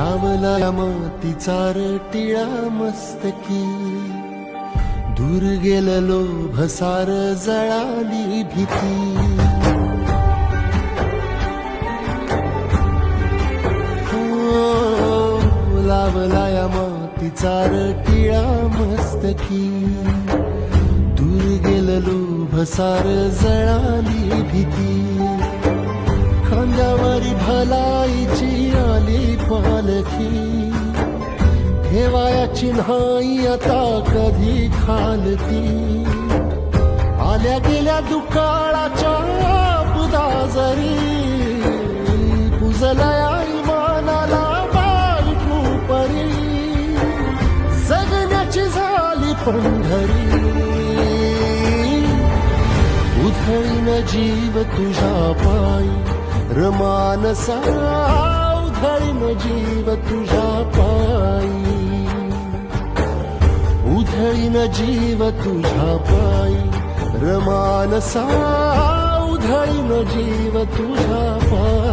लावला या मातीचा टिळा मस्तकी. दूर गेलेलो भसार जळाली भीती. हो, लावला या मातीचा टिळा मस्तकी. दूर गेललो भसार जळाली भीती. खांद्यावरी भलाईची पालखी ठेवायाची नाही आता कधी खालती. आल्या गेल्या दुकाळाच्या बुदाजरी पुजलया इमानाला बायकू परी जगण्याची झाली पंढरी. उधळीन जीव तुझ्या पायी रमानसा जीव तुझ्या पायी उधळीन जीव तुझ्या पायी रमानसा उधळीन जीव तुझ्या पायी